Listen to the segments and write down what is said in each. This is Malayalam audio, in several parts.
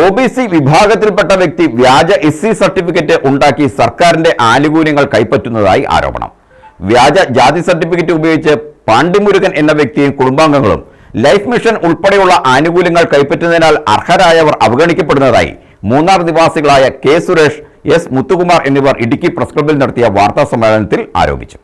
ഒ ബി സി വിഭാഗത്തിൽപ്പെട്ട വ്യക്തി വ്യാജ എസ് സി സർട്ടിഫിക്കറ്റ് ഉണ്ടാക്കി സർക്കാരിന്റെ ആനുകൂല്യങ്ങൾ കൈപ്പറ്റുന്നതായി ആരോപണം. വ്യാജ ജാതി സർട്ടിഫിക്കറ്റ് ഉപയോഗിച്ച് പാണ്ടിമുരുകൻ എന്ന വ്യക്തിയും കുടുംബാംഗങ്ങളും ലൈഫ് മിഷൻ ഉൾപ്പെടെയുള്ള ആനുകൂല്യങ്ങൾ കൈപ്പറ്റുന്നതിനാൽ അർഹരായവർ അവഗണിക്കപ്പെടുന്നതായി മൂന്നാർ നിവാസികളായ കെ സുരേഷ് എസ് മുത്തുകുമാർ എന്നിവർ ഇടുക്കി പ്രസ് ക്ലബിൽ നടത്തിയ വാർത്താ സമ്മേളനത്തിൽ ആരോപിച്ചു.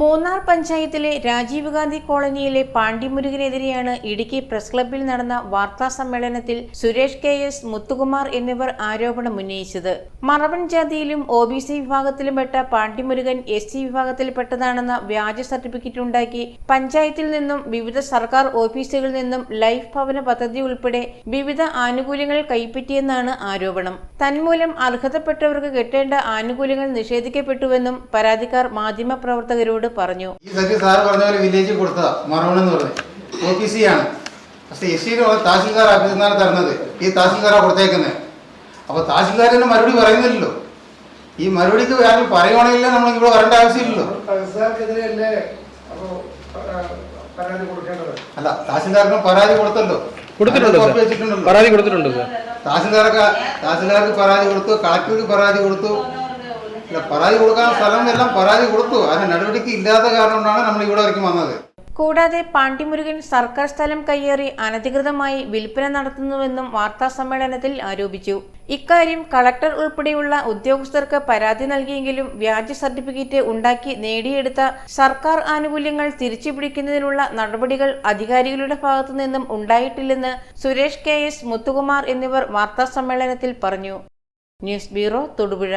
മൂന്നാർ പഞ്ചായത്തിലെ രാജീവ് ഗാന്ധി കോളനിയിലെ പാണ്ഡിമുരുകനെതിരെയാണ് ഇടുക്കി പ്രസ് ക്ലബ്ബിൽ നടന്ന വാർത്താ സമ്മേളനത്തിൽ സുരേഷ് കെ എസ് മുത്തുകുമാർ എന്നിവർ ആരോപണം ഉന്നയിച്ചത്. മറവൻ ജാതിയിലും ഒ ബി സി വിഭാഗത്തിലുംപ്പെട്ട പാണ്ഡിമുരുകൻ എസ് സി വിഭാഗത്തിൽപ്പെട്ടതാണെന്ന വ്യാജ സർട്ടിഫിക്കറ്റ് ഉണ്ടാക്കി പഞ്ചായത്തിൽ നിന്നും വിവിധ സർക്കാർ ഓഫീസുകളിൽ നിന്നും ലൈഫ് ഭവന പദ്ധതി ഉൾപ്പെടെ വിവിധ ആനുകൂല്യങ്ങൾ കൈപ്പറ്റിയെന്നാണ് ആരോപണം. തന്മൂലം അർഹതപ്പെട്ടവർക്ക് കിട്ടേണ്ട ആനുകൂല്യങ്ങൾ നിഷേധിക്കപ്പെട്ടുവെന്നും പരാതിക്കാർ മാധ്യമപ്രവർത്തകരോട് പറഞ്ഞു. ഈ സാറ് പറഞ്ഞ പോലെ കൊടുത്തതാ മറവൺ എന്ന് പറഞ്ഞത് ഒ പി സി ആണ്. പക്ഷേ എസ് സിയിൽ തഹസിൽദാർ ഓഫീസിൽ തരുന്നത് ഈ കൊടുത്തേക്കുന്നത് അപ്പോൾ തഹസിൽദാരിന് മറുപടി പറയുന്നില്ലല്ലോ. ഈ മറുപടിക്ക് ആരും പറയുവാണെങ്കിൽ നമ്മൾ ഇവിടെ വരേണ്ട ആവശ്യമില്ലല്ലോ. അല്ല തഹസിൽദാർക്ക് പരാതി കൊടുത്തല്ലോ. കൊടുത്തിട്ടുണ്ട് പരാതി കൊടുത്തിട്ടുണ്ട് സാർ. തഹസിൽദാർക്ക് തഹസിൽദാർക്ക് പരാതി കൊടുത്തു കളക്ടർക്ക് പരാതി കൊടുത്തു. പരാതി കൊടുക്കാൻ സ്ഥലം എല്ലാം പരാതി കൊടുത്തു. അതിന് നടപടിക്ക് ഇല്ലാത്ത കാരണമാണ് നമ്മൾ ഇവിടെ വരയ്ക്കും വന്നത്. കൂടാതെ പാണ്ടിമുരുകൻ സർക്കാർ സ്ഥലം കയ്യേറി അനധികൃതമായി വിൽപ്പന നടത്തുന്നുവെന്നും വാർത്താ സമ്മേളനത്തിൽ ആരോപിച്ചു. ഇക്കാര്യം കളക്ടർ ഉൾപ്പെടെയുള്ള ഉദ്യോഗസ്ഥർക്ക് പരാതി നൽകിയെങ്കിലും വ്യാജ സർട്ടിഫിക്കറ്റ് ഉണ്ടാക്കി നേടിയെടുത്ത സർക്കാർ ആനുകൂല്യങ്ങൾ തിരിച്ചു പിടിക്കുന്നതിനുള്ള നടപടികൾ അധികാരികളുടെ ഭാഗത്തുനിന്നും ഉണ്ടായിട്ടില്ലെന്ന് സുരേഷ് കെ എസ് മുത്തുകുമാർ എന്നിവർ വാർത്താ സമ്മേളനത്തിൽ പറഞ്ഞു. News bureau Thodupuzha.